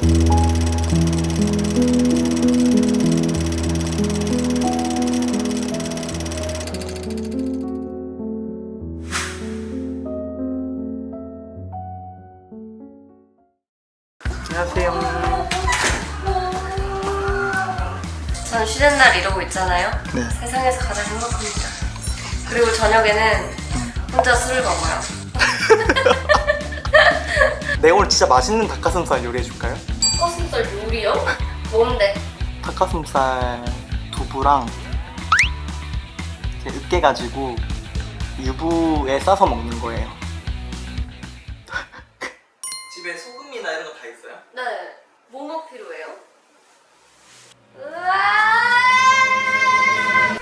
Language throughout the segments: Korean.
안녕하세요. 전 쉬는 날 이러고 있잖아요. 네. 세상에서 가장 행복합니다. 그리고 저녁에는 혼자 술을 먹어요. 네 오늘 진짜 맛있는 닭가슴살 요리해 줄까요? 뭔데? 닭가슴살 두부랑 이렇게 으깨가지고 유부에 싸서 먹는 거예요. 집에 소금이나 이런 거 다 있어요? 네. 뭐뭐 필요해요? 우와!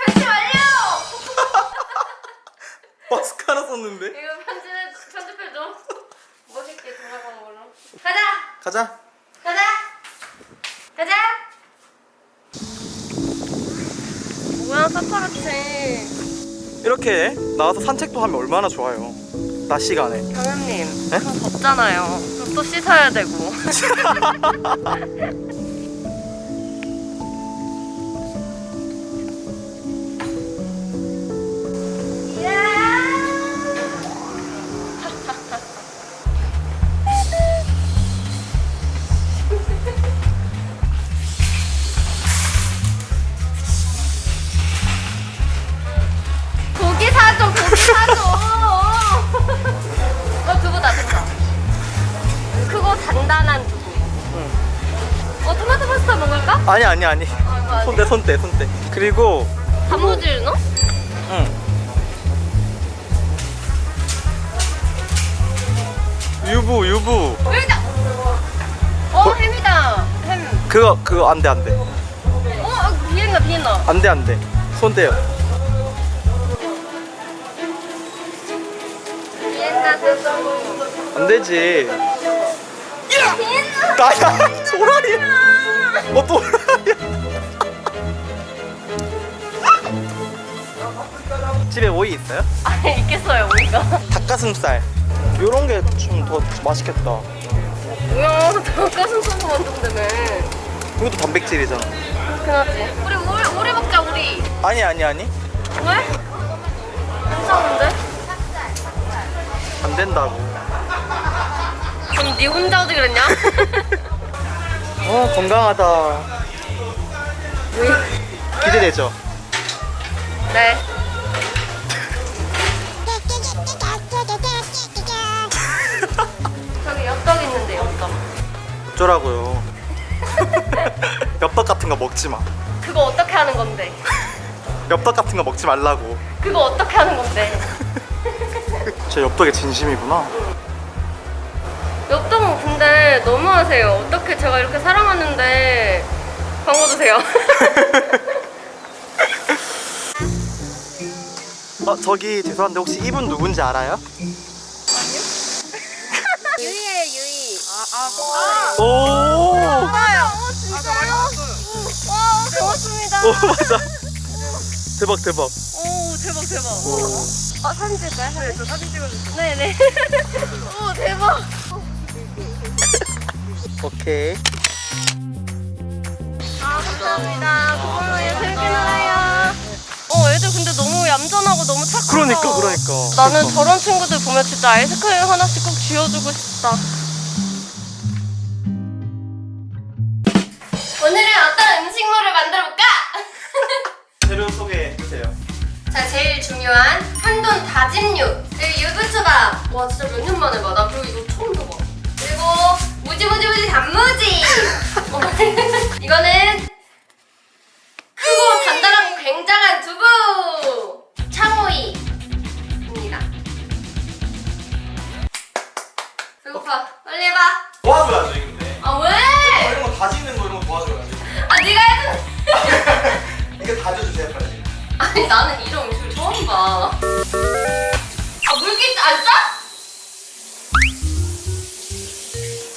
편지 완료! 하나 썼는데? 이거 편집해, 편집해줘. 멋있게 돌아간 걸로. 가자! 가자. 가자! 가자! 뭐야, 파파라치. 이렇게 나와서 산책도 하면 얼마나 좋아요. 낮 시간에. 경현님, 네? 그럼 덥잖아요. 그럼 또 씻어야 되고. 아니. 손대 손대 손대. 그리고 단무지를 넣어? 응. 유부 유부. 여기다! 어, 햄이다. 햄. 그거 그거 안돼 안돼 어, 비엔나, 비엔나. 안돼 안돼. 손대요. 비엔나. 안 되지. 비엔나. 나야 소라야. 어또 집에 오이 있어요? 아니, 있겠어요, 우리가. 닭가슴살. 요런 게 좀 더 맛있겠다. 뭐야, 닭가슴살도 만든다며. 이것도 단백질이잖아. 그렇지. 우리, 우리, 우리 먹자, 우리. 아니 아니 아니. 왜? 괜찮은데? 안 된다고. 그럼 네 혼자 오지 그랬냐? 어 건강하다. 기대되죠? 네. 어쩌라고요. 엽떡 같은 거 먹지 마. 그거 어떻게 하는 건데? 엽떡 같은 거 먹지 말라고. 그거 어떻게 하는 건데? 제 엽떡에 진심이구나. 엽떡은 근데 너무하세요. 어떻게 제가 이렇게 사랑하는데 광고 주세요. 어 저기 죄송한데 혹시 이분 누군지 알아요? 유이예요 유이. 오. 맞아요. 어, 진짜요? 와 고맙습니다. 오 맞아. 대박 대박. 오 대박 대박. 오. 어 사진 찍을까요? 네, 저 사진 찍어주세요. 네네. 오 대박. 오케이. 아 감사합니다. 고마워요. 재밌게 놀아요. 어 애들 근데 너무 얌전하고 너무 착해. 그러니까 그러니까. 나는 그러니까. 저런 친구들 보면 진짜 아이스크림 하나씩 꼭 쥐어주고 싶다. 중요한 한돈 다짐육 그리고 유부초밥 와 진짜 몇 년 만에 봐. 나 그리고 이거 처음 봐봐. 그리고 무지무지무지 단무지 어, 이거는 크고 단단하고 굉장한 두부 창오이입니다. 배고파. 빨리 해봐. 도와줘야지 근데. 아 왜? 이런 거 다지는 거 이런 거 도와줘야지. 아 네가 해도 이거 다져주세요 빨리. 아니 나는 이런 처음 봐. 아 물기 안 싸?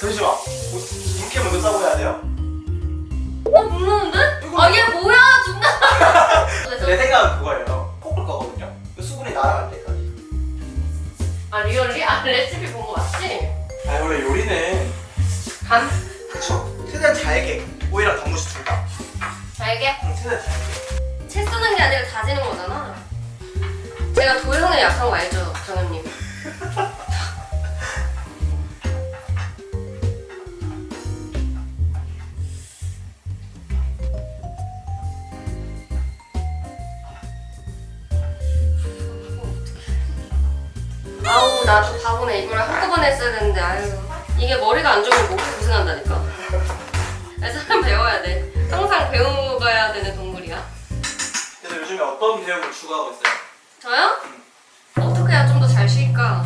잠시만. 이렇게 먼저 짜고 해야 돼요? 어 모르는데? 아 얘 뭐야 존나. 내 생각은 그거예요. 볶을 거거든요. 그 수분이 날아갈 때까지. 아 리얼리? 아 레시피 본 거 맞지? 아 원래 요리는 간? 그쵸 최대한 잘게 오이랑 단무지 둘다 잘게? 응, 최대한 잘게 채 쓰는 게 아니라 다지는 거잖아. 제가 도형에 약한 거 알죠, 장현님? 아우 나도 바보네. 이거를 한꺼번에 했어야 되는데 아유. 이게 머리가 안 좋으면 목이 고생한다니까. 아, 사람 배워야 돼. 항상 배워가야 되는 동물이야. 그래서 요즘에 어떤 배움을 추구하고 있어요? 저요? 어떻게 해야 좀 더 잘 쉴까?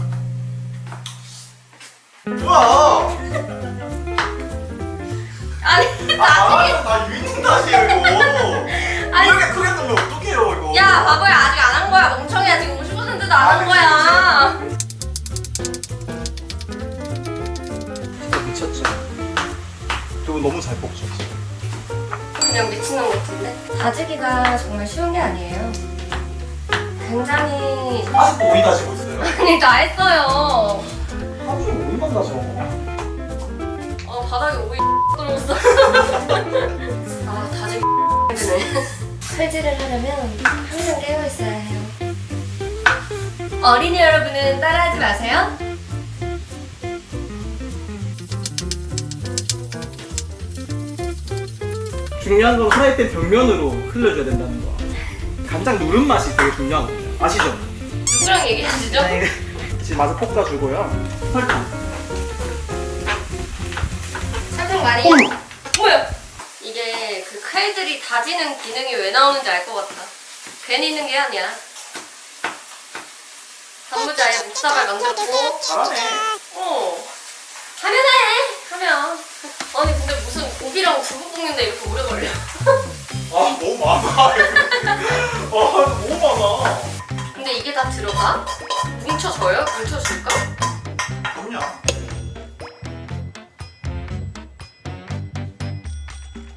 뭐야? 아니 아, 나중에 아, 나 유인 탓이에요 이거. 아니. 이렇게 크게 뜨면 어떡해요 이거? 야 바보야 아직 안 한 거야. 멍청이야. 지금 50%도 안한 거야. 진짜 미쳤죠 두분 너무 잘 뽑죠 그냥 미친놈 같은데? 다지기가 정말 쉬운 게 아니에요 굉장히 아직도 오이 다지고 있어요? 아니 다 했어요 하루 종일 오이만 다져 어 바닥에 오이 떨어졌어 아 다지기 힘드네 칼질을 하려면 항상 깨어 있어야 해요 어린이 여러분은 따라하지 마세요 중요한 건 프라이팬 벽면으로 흘려줘야 된다는 거. 간장 누른 맛이 되게 중요하거든요. 아시죠? 누구랑 얘기하시죠? 지금 마저 볶아 주고요. 설탕. 설탕 많이 어머! 뭐야? 이게 그 칼들이 다지는 기능이 왜 나오는지 알 것 같다. 괜히 있는 게 아니야. 단무지 아예 묵사발 만들었고, 잘하네 어. 하면 해! 하면. 아니, 근데 무슨 고기랑 두부 볶는데 이렇게 오래 걸려? 아 너무 많아 아 너무 많아 근데 이게 다 들어가? 뭉쳐져요? 뭉쳐줄까? 그럼요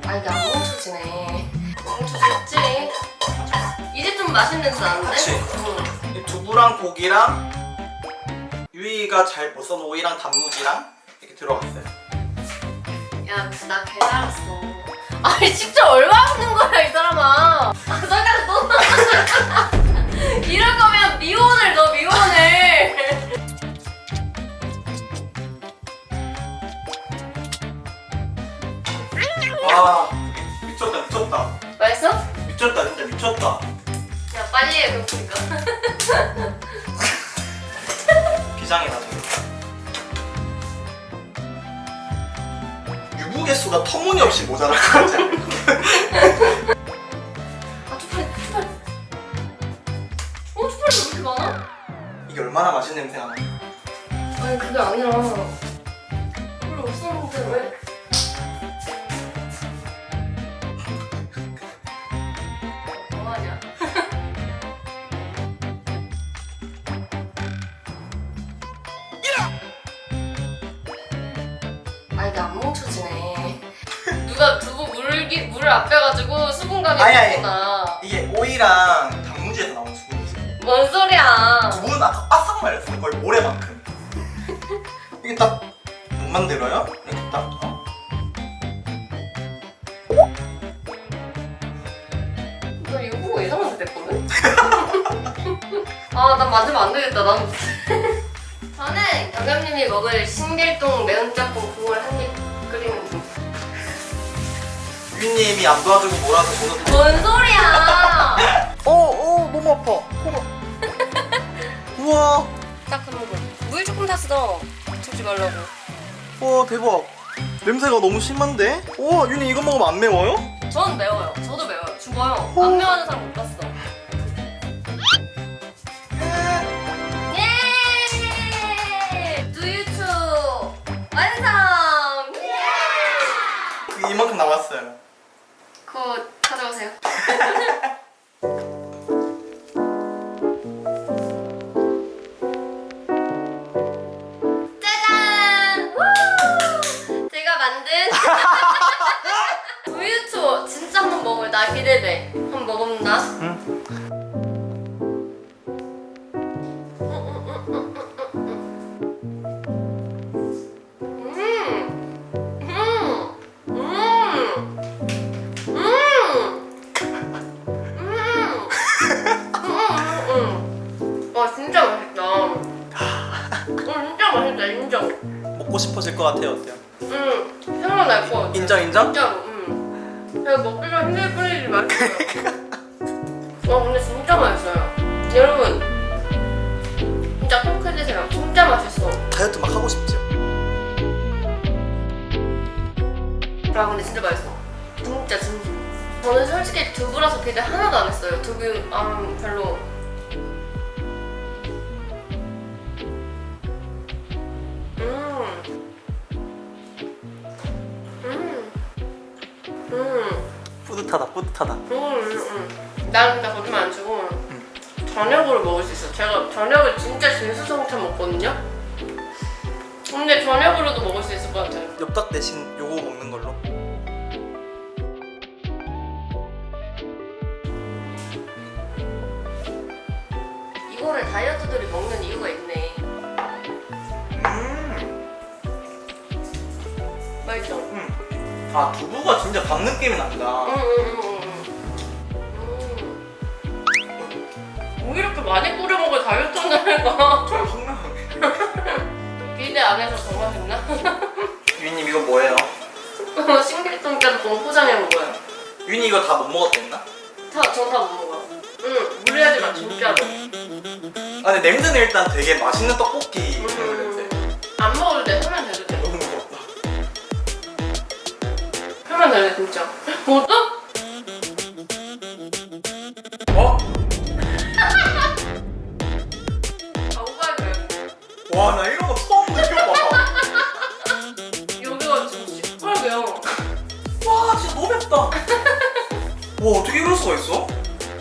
아, 이게 안 뭉쳐지네. 뭉쳐졌지? 이제 좀 맛있는 냄새 나는데? 그치. 응. 이 두부랑 고기랑 유이가 잘 못 써놓은 오이랑 단무지랑 이렇게 들어갔어요 야, 나 개잘했어. 아니, 진짜 얼마 없는 거야, 이 사람아. 아, 설탕 또 넣어. 이럴 거면 미원을 넣어, 미원을. 와 미쳤다 미쳤다 맛있어? 미쳤다 진짜 미쳤다 야, 빨리 해, 그러니까. 비장해 나중에 유부 개수가 터무니없이 모자랄 것 같아 아, 얼마나 맛있는 냄새가 나 아니, 그게 아니라. 별로 없었는데, 왜? 뭐하냐? 아 이게 안 뭉쳐지네. 누가 두부 물기 물을 안 빼가지고 수분감이 아니, 아니. 있구나. 이게 오이랑 말렸어 거의 모래만큼 이게 딱 못 만들어요? 이렇게 딱 어? 너 이거 보고 데 됐거든? 아, 난 만들면 안 되겠다. 난. 저는 영감님이 먹을 신길동 매운 짬뽕 국물 한입 끓이는 중. 유인님이 안 도와주고 몰아서 저는 다 뭔 소리야? 어, 어, 너무 아파. 코가. 우와. 물 조금 탔어. 주지 말라고. 와 대박. 냄새가 너무 심한데? 우와, 윤이 이거 먹으면 안 매워요? 전 매워요. 저도 매워요. 죽어요. 안 매워하는 사람 못 봤어. 예! 두유추 완성! 예! 이만큼 남았어요. 그거 가져가세요. 먹고 싶어질 것 같아요. 어때요? 응 생각날 것 같아. 인정 인정? 진짜로 응. 제가 먹기가 힘들 뿐이지 맛있어요 와 근데 진짜 맛있어요. 여러분 진짜 꼭 해드세요 진짜 맛있어. 다이어트 막 하고 싶죠? 아 근데 진짜 맛있어. 진짜 진심 저는 솔직히 두부라서 기대 하나도 안 했어요. 두부 아 별로 뿌듯하다 뿌듯하다. 음, 음, 음. 난 진짜 거짓말 안 치고 저녁으로 먹을 수 있어. 제가 저녁을 진짜 진수성찬 먹거든요. 근데 저녁으로도 먹을 수 있을 것 같아요. 엽떡 대신 요거 먹는 걸로. 이거를 다이어트들이 먹는 이유가 있네. 음. 맛있죠? 음. 아 두부가 진짜 밥 느낌이 난다. 음, 음, 음, 음. 음. 뭐 이렇게 많이 뿌려 먹어 다이어트 한다니까. 저 성명하게. 기대 안 해서 더 맛있나? 유님 이거 뭐예요? 신길동까지 너무 포장해 먹어요. 유니 이거 다 못 먹었댔나? 다, 전 다 못 먹어요. 응, 무리하지 마, 진짜로. 아 근데 냄새는 일단 되게 맛있는 떡볶이 그 냄새. 음, 하면 되네, 진짜. 뭐죠? 어? 아, 오빠야, 와나 이런 거 처음 느껴봐. 여기가 진짜 시뻘게요. 와 진짜 너무 맵다. 와 어떻게 그럴 수가 있어?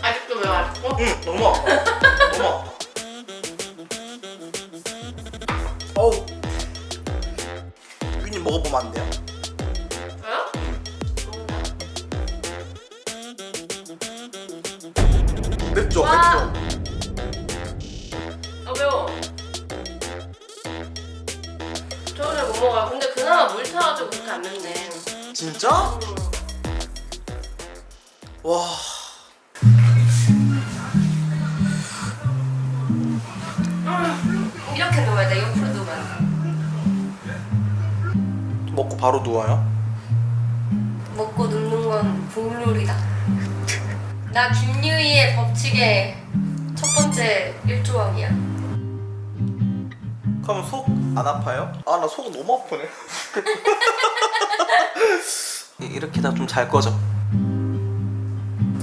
아직도 왜 아직도? 응 너무 아파. 너무 아파. 어우. 유니 먹어보면 안 돼요? 먹어요. 근데 그나마 물 타가지고 그렇게 안 맵네. 진짜? 음. 와. 음, 이렇게 누워야 돼, 옆으로 돼. 먹고 바로 누워요? 먹고 눕는 건 국룰이다. 나 김유희의 법칙의 첫 번째 일조항이야. 그럼 속안 아파요? 아 나 속 너무 아프네. 이- 이렇게 다 좀 잘 거죠?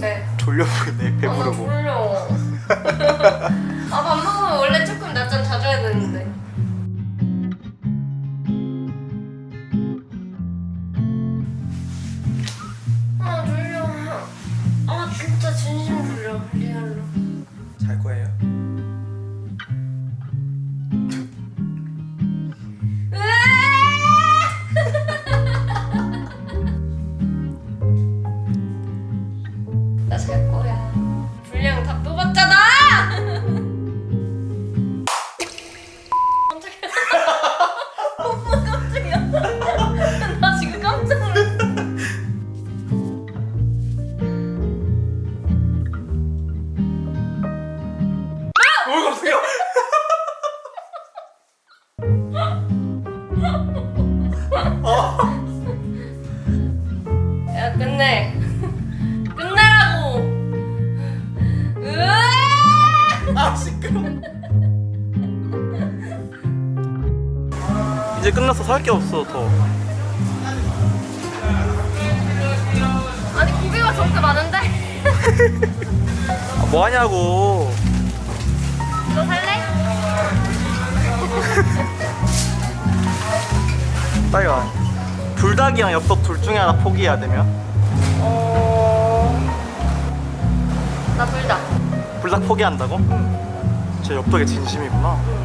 네. 졸려 보이네 아, 나 배부르고. 졸려. 아, 밥 먹으면 원래 조금 낮잠 자줘야 되는데. 아, 졸려. 아, 진짜 진심 졸려. 리얼로. 잘 거예요? 게 없어 더. 아니, 고기가 저렇게 많은데? 아, 뭐 하냐고. 너 살래? 따이가 불닭이랑 엽떡 둘 중에 하나 포기해야 되면 어... 나둘 다. 불닭 포기한다고? 제 엽떡에 진심이구나. 응.